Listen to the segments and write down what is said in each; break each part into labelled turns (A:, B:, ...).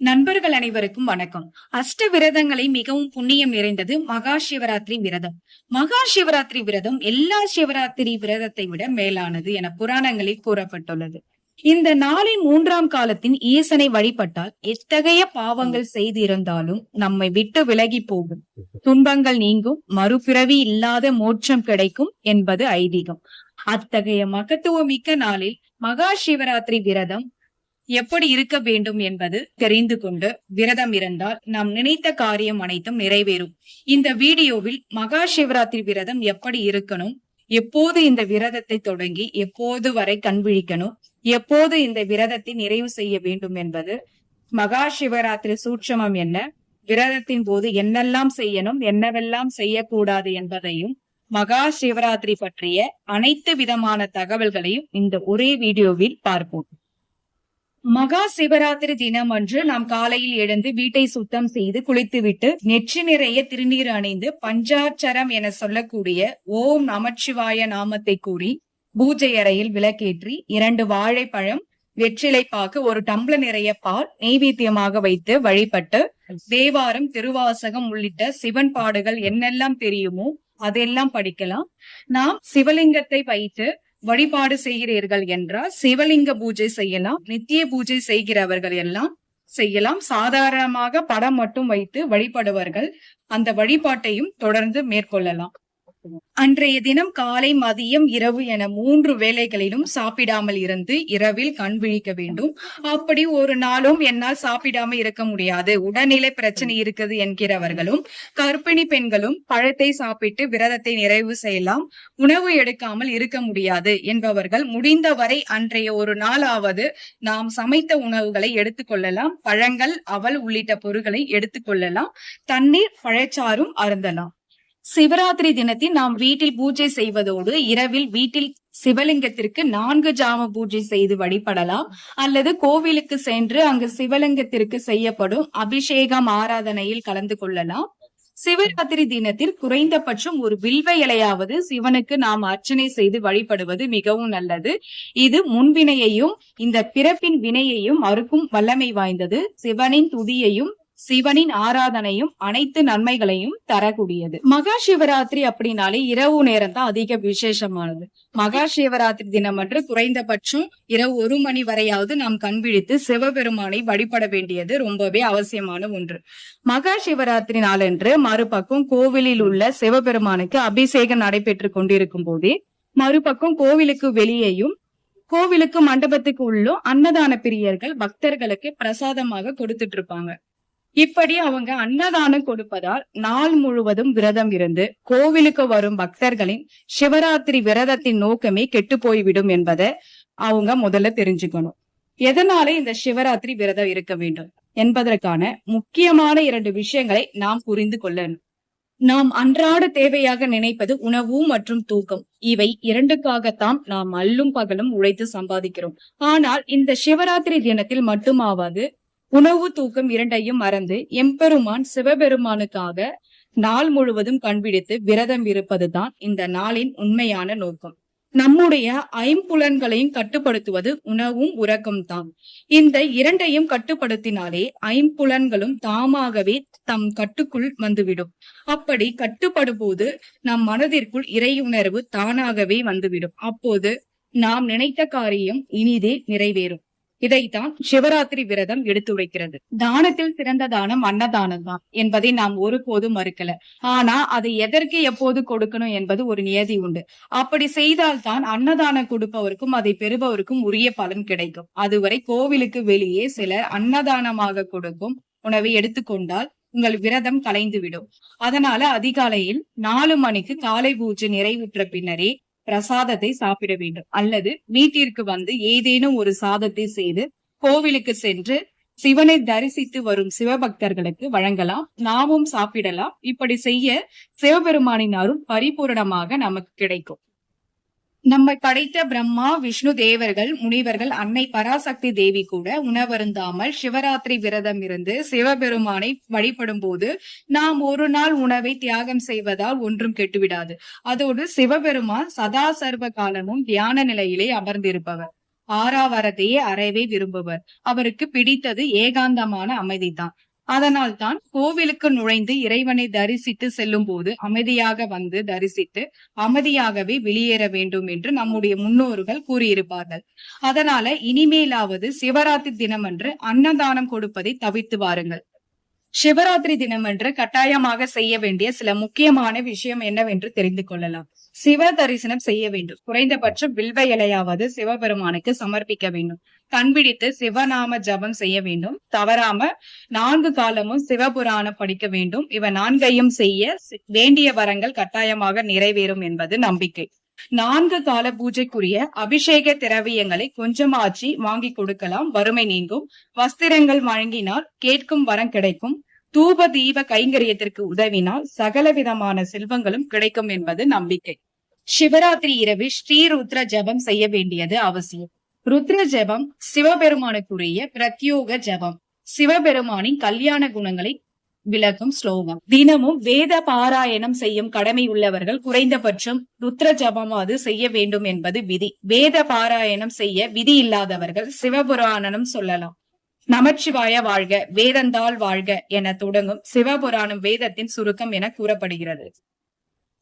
A: நண்பர்கள் அனைவருக்கும் வணக்கம். அஷ்ட விரதங்களை மிகவும் புண்ணியம் நிறைந்தது மகா சிவராத்திரி விரதம். மகா சிவராத்திரி விரதம் எல்லா சிவராத்திரி விரதத்தை விட மேலானது என புராணங்களில் கூறப்பட்டுள்ளது. இந்த நாளின் மூன்றாம் காலத்தின் ஈசனை வழிபட்டால் எத்தகைய பாவங்கள் செய்திருந்தாலும் நம்மை விட்டு விலகி போகும். துன்பங்கள் நீங்கும் மறுபிறவி இல்லாத மோட்சம் கிடைக்கும் என்பது ஐதீகம். அத்தகைய மகத்துவமிக்க நாளில் மகா சிவராத்திரி விரதம் எப்படி இருக்க வேண்டும் என்பது தெரிந்து கொண்டு விரதம் இருந்தால் நாம் நினைத்த காரியம் அனைத்தும் நிறைவேறும். இந்த வீடியோவில் மகா சிவராத்திரி விரதம் எப்படி இருக்கணும் எப்போது இந்த விரதத்தை தொடங்கி எப்போது வரை கண்விழிக்கணும் எப்போது இந்த விரதத்தை நிறைவு செய்ய வேண்டும் என்பது மகா சிவராத்திரி சூட்சமம் என்ன விரதத்தின் போது என்னெல்லாம் செய்யணும் என்னவெல்லாம் செய்யக்கூடாது என்பதையும் மகா சிவராத்திரி பற்றிய அனைத்து விதமான தகவல்களையும் இந்த ஒரே வீடியோவில் பார்ப்போம். மகா சிவராத்திரி தினம் அன்று நாம் காலையில் எழுந்து வீட்டை சுத்தம் செய்து குளித்துவிட்டு நெற்றி நிறைய திருநீர் அணிந்து பஞ்சாட்சரம் என சொல்லக்கூடிய ஓம் நமச்சிவாய நாமத்தை கூறி பூஜை அறையில் விளக்கேற்றி இரண்டு வாழைப்பழம் வெற்றிலை பாக்கு ஒரு டம்ளர் நிறைய பால் நெய்வேத்தியமாக வைத்து வழிபட்டு தேவாரம் திருவாசகம் உள்ளிட்ட சிவன் பாடுகள் என்னெல்லாம் தெரியுமோ அதெல்லாம் படிக்கலாம். நாம் சிவலிங்கத்தை வைத்து வழிபாடு செய்கிறீர்கள் என்றால் சிவலிங்க பூஜை செய்யலாம் நித்திய பூஜை செய்கிறவர்கள் எல்லாம் செய்யலாம். சாதாரணமாக படம் மட்டும் வைத்து வழிபடுவார்கள் அந்த வழிபாட்டையும் தொடர்ந்து மேற்கொள்ளலாம். அன்றைய தினம் காலை மதியம் இரவு என மூன்று வேளைகளிலும் சாப்பிடாமல் இருந்து இரவில் கண் விழிக்க வேண்டும். அப்படி ஒரு நாளும் என்னால் சாப்பிடாம இருக்க முடியாது. உடல்நிலை பிரச்சனை இருக்குது என்கிறவர்களும் கர்ப்பிணி பெண்களும் பழத்தை சாப்பிட்டு விரதத்தை நிறைவு செய்யலாம். உணவு எடுக்காமல் இருக்க முடியாது என்பவர்கள் முடிந்தவரை அன்றைய ஒரு நாளாவது நாம் சமைத்த உணவுகளை எடுத்துக்கொள்ளலாம் பழங்கள் அவல் உள்ளிட்ட பொருட்களை எடுத்துக்கொள்ளலாம் தண்ணீர் பழச்சாறும் அருந்தலாம். சிவராத்திரி தினத்தில் நாம் வீட்டில் பூஜை செய்வதோடு இரவில் வீட்டில் சிவலிங்கத்திற்கு நான்கு ஜாம பூஜை செய்து வழிபடலாம். அல்லது கோவிலுக்கு சென்று அங்கு சிவலிங்கத்திற்கு செய்யப்படும் அபிஷேகம் ஆராதனையில் கலந்து கொள்ளலாம். சிவராத்திரி தினத்தில் குறைந்தபட்சம் ஒரு வில்வ இலையாவது சிவனுக்கு நாம் அர்ச்சனை செய்து வழிபடுவது மிகவும் நல்லது. இது முன்வினையையும் இந்த பிறப்பின் வினையையும் அறுக்கும் வல்லமை வாய்ந்தது. சிவனின் துதியையும் சிவனின் ஆராதனையும் அனைத்து நன்மைகளையும் தரக்கூடியது. மகா சிவராத்திரி அப்படின்னாலே இரவு நேரம் தான் அதிக விசேஷமானது. மகா சிவராத்திரி தினம் அன்று குறைந்தபட்சம் இரவு ஒரு மணி வரையாவது நாம் கண்விழித்து சிவபெருமானை வழிபட வேண்டியது ரொம்பவே அவசியமான ஒன்று. மகா சிவராத்திரி நாளன்று மறுபக்கம் கோவிலில் உள்ள சிவபெருமானுக்கு அபிஷேகம் நடைபெற்று கொண்டிருக்கும் போதே மறுபக்கம் கோவிலுக்கு வெளியேயும் கோவிலுக்கு மண்டபத்துக்கு உள்ளும் அன்னதான பிரியர்கள் பக்தர்களுக்கு பிரசாதமாக கொடுத்துட்டு இருப்பாங்க. இப்படி அவங்க அன்னதானம் கொடுப்பதால் நாள் முழுவதும் விரதம் இருந்து கோவிலுக்கு வரும் பக்தர்களின் சிவராத்திரி விரதத்தின் நோக்கமே கெட்டு போய்விடும் என்பதை அவங்க முதல்ல தெரிஞ்சுக்கணும். எதனால இந்த சிவராத்திரி விரதம் இருக்க வேண்டும் என்பதற்கான முக்கியமான இரண்டு விஷயங்களை நாம் புரிந்து கொள்ளணும். நாம் அன்றாட தேவையாக நினைப்பது உணவு மற்றும் தூக்கம். இவை இரண்டுக்காகத்தான் நாம் அல்லும் பகலும் உழைத்து சம்பாதிக்கிறோம். ஆனால் இந்த சிவராத்திரி தினத்தில் மட்டுமாவது உணவு தூக்கம் இரண்டையும் மறந்து எம்பெருமான் சிவபெருமானுக்காக நாள் முழுவதும் கண்பிடித்து விரதம் இருப்பதுதான் இந்த நாளின் உண்மையான நோக்கம். நம்முடைய ஐம்புலன்களையும் கட்டுப்படுத்துவது உணவும் உறக்கம் தான் இந்த இரண்டையும் கட்டுப்படுத்தினாலே ஐம்புலன்களும் தாமாகவே தம் கட்டுக்குள் வந்துவிடும். அப்படி கட்டுப்படும் போது நம் மனதிற்குள் இறையுணர்வு தானாகவே வந்துவிடும். அப்போது நாம் நினைத்த காரியம் இனிதே நிறைவேறும். இதைத்தான் சிவராத்திரி விரதம் எடுத்துரைக்கிறது தானத்தில் சிறந்த தானம் அன்னதானம் தான் என்பதை நாம் ஒருபோதும் மறுக்கல. ஆனா அதை எதற்கு எப்போது கொடுக்கணும் என்பது ஒரு நியதி உண்டு. அப்படி செய்தால்தான் அன்னதானம் கொடுப்பவருக்கும் அதை பெறுபவருக்கும் உரிய பலன் கிடைக்கும். அதுவரை கோவிலுக்கு வெளியே சிலர் அன்னதானமாக கொடுக்கும் உணவை எடுத்துக்கொண்டால் உங்கள் விரதம் கலைந்துவிடும். அதனால அதிகாலையில் நாலு மணிக்கு காலை பூஜை நிறைவுற்ற பின்னரே பிரசாதத்தை சாப்பிட வேண்டும். அல்லது வீட்டிற்கு வந்து ஏதேனும் ஒரு சாதத்தை செய்து கோவிலுக்கு சென்று சிவனை தரிசித்து வரும் சிவபக்தர்களுக்கு வழங்கலாம். நாமும் சாப்பிடலாம். இப்படி செய்ய சிவபெருமானின் அருள் பரிபூரணமாக நமக்கு கிடைக்கும். நம்மை படைத்த பிரம்மா விஷ்ணு தேவர்கள் முனிவர்கள் அன்னை பராசக்தி தேவி கூட உணவருந்தாமல் சிவராத்திரி விரதம் இருந்து சிவபெருமானை வழிபடும் போது நாம் ஒரு நாள் உணவை தியாகம் செய்வதால் ஒன்றும் கெட்டுவிடாது. அதோடு சிவபெருமான் சதா சர்வ காலமும் தியான நிலையிலே அமர்ந்திருப்பவர். ஆறாவரத்தையே அறவே விரும்புவர். அவருக்கு பிடித்தது ஏகாந்தமான அமைதிதான். அதனால் தான் கோவிலுக்கு நுழைந்து இறைவனை தரிசித்து செல்லும் போது அமைதியாக வந்து தரிசித்து அமைதியாகவே வெளியேற வேண்டும் என்று நம்முடைய முன்னோர்கள் கூறியிருப்பார்கள். அதனால இனிமேலாவது சிவராத்திரி தினமன்று அன்னதானம் கொடுப்பதை தவிர்த்து வாருங்கள். சிவராத்திரி தினமன்று கட்டாயமாக செய்ய வேண்டிய சில முக்கியமான விஷயம் என்னவென்று தெரிந்து கொள்ளலாம். சிவ தரிசனம் செய்ய வேண்டும். குறைந்தபட்சம் வில்வ இலையாவது சிவபெருமானுக்கு சமர்ப்பிக்க வேண்டும். கண்பிடித்து சிவநாம ஜபம் செய்ய வேண்டும். தவறாம நான்கு காலமும் சிவபுராணம் படிக்க வேண்டும். இவ நான்கையும் செய்ய வேண்டிய வரங்கள் கட்டாயமாக நிறைவேறும் என்பது நம்பிக்கை. நான்கு கால பூஜைக்குரிய அபிஷேக திரவியங்களை கொஞ்சமாச்சி வாங்கி கொடுக்கலாம். வறுமை நீங்கும். வஸ்திரங்கள் வழங்கினால் கேட்கும் வரம் கிடைக்கும். தூப தீப கைங்கரியத்திற்கு உதவினால் சகல விதமான செல்வங்களும் கிடைக்கும் என்பது நம்பிக்கை. சிவராத்திரி இரவு ஸ்ரீருத்ர ஜபம் செய்ய வேண்டியது அவசியம். ருத்ர ஜபம் சிவபெருமானுக்குரிய பிரத்யோக ஜபம். சிவபெருமானின் கல்யாண குணங்களை விளக்கும் ஸ்லோகம். தினமும் வேத பாராயணம் செய்யும் கடமை உள்ளவர்கள் குறைந்தபட்சம் ருத்ர ஜபமாவது செய்ய வேண்டும் என்பது விதி. வேத பாராயணம் செய்ய விதி இல்லாதவர்கள் சிவபுராணம் சொல்லலாம். நமச்சிவாய வாழ்க வேதந்தாள் வாழ்க என தொடங்கும் சிவபுராணம் வேதத்தின் சுருக்கம் என கூறப்படுகிறது.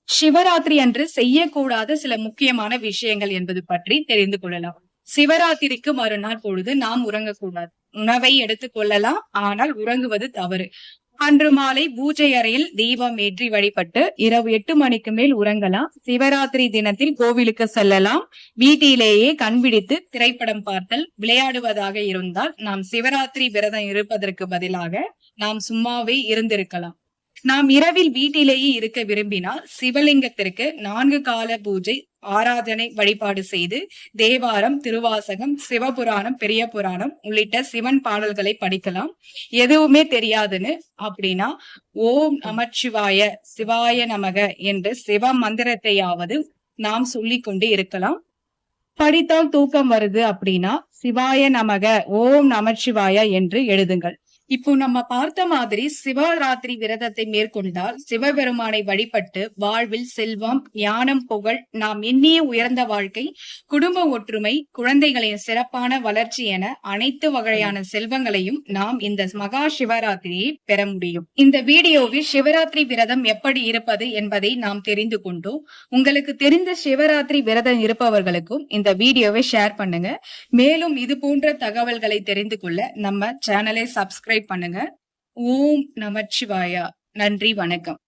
A: சிவராத்திரி அன்று செய்யக்கூடாத சில முக்கியமான விஷயங்கள் என்பது பற்றி தெரிந்து கொள்ளலாம். சிவராத்திரிக்கு மறுநாள் பொழுது நாம் உறங்கக்கூடாது. உணவை எடுத்துக் கொள்ளலாம் ஆனால் உறங்குவது தவறு. அன்று மாலை பூஜை அறையில் தீபம் ஏற்றி வழிபட்டு இரவு எட்டு மணிக்கு மேல் உறங்கலாம். சிவராத்திரி தினத்தில் கோவிலுக்கு செல்லலாம். வீட்டிலேயே கண்பிடித்து திரைப்படம் பார்த்தல் விளையாடுவதாக இருந்தால் நாம் சிவராத்திரி விரதம் இருப்பதற்கு பதிலாக நாம் சும்மாவே இருந்திருக்கலாம். நாம் இரவில் வீட்டிலேயே இருக்க விரும்பினால் சிவலிங்கத்திற்கு நான்கு கால பூஜை ஆராதனை வழிபாடு செய்து தேவாரம் திருவாசகம் சிவபுராணம் பெரிய புராணம் உள்ளிட்ட சிவன் பாடல்களை படிக்கலாம். எதுவுமே தெரியாதுன்னு அப்படின்னா ஓம் நமச்சிவாய சிவாய நமக என்று சிவ மந்திரத்தையாவது நாம் சொல்லி கொண்டு இருக்கலாம். படித்தால் தூக்கம் வருது அப்படின்னா சிவாய நமக ஓம் நமச்சிவாய என்று எழுதுங்கள். இப்போ நம்ம பார்த்த மாதிரி சிவராத்திரி விரதத்தை மேற்கொண்டால் சிவபெருமானை வழிபட்டு வாழ்வில் செல்வம் ஞானம் புகழ் நாம் எண்ணிய உயர்ந்த வாழ்க்கை குடும்ப ஒற்றுமை குழந்தைகளின் சிறப்பான வளர்ச்சி என அனைத்து வகையான செல்வங்களையும் நாம் இந்த மகா சிவராத்திரியை பெற முடியும். இந்த வீடியோவில் சிவராத்திரி விரதம் எப்படி இருப்பது என்பதை நாம் தெரிந்து கொண்டோம் உங்களுக்கு தெரிந்த சிவராத்திரி விரதம் இருப்பவர்களுக்கும் இந்த வீடியோவை ஷேர் பண்ணுங்க. மேலும் இது போன்ற தகவல்களை தெரிந்து கொள்ள நம்ம சேனலை சப்ஸ்கிரைப் பண்ணுங்க. ஓம் நமச்சிவாயா. நன்றி வணக்கம்.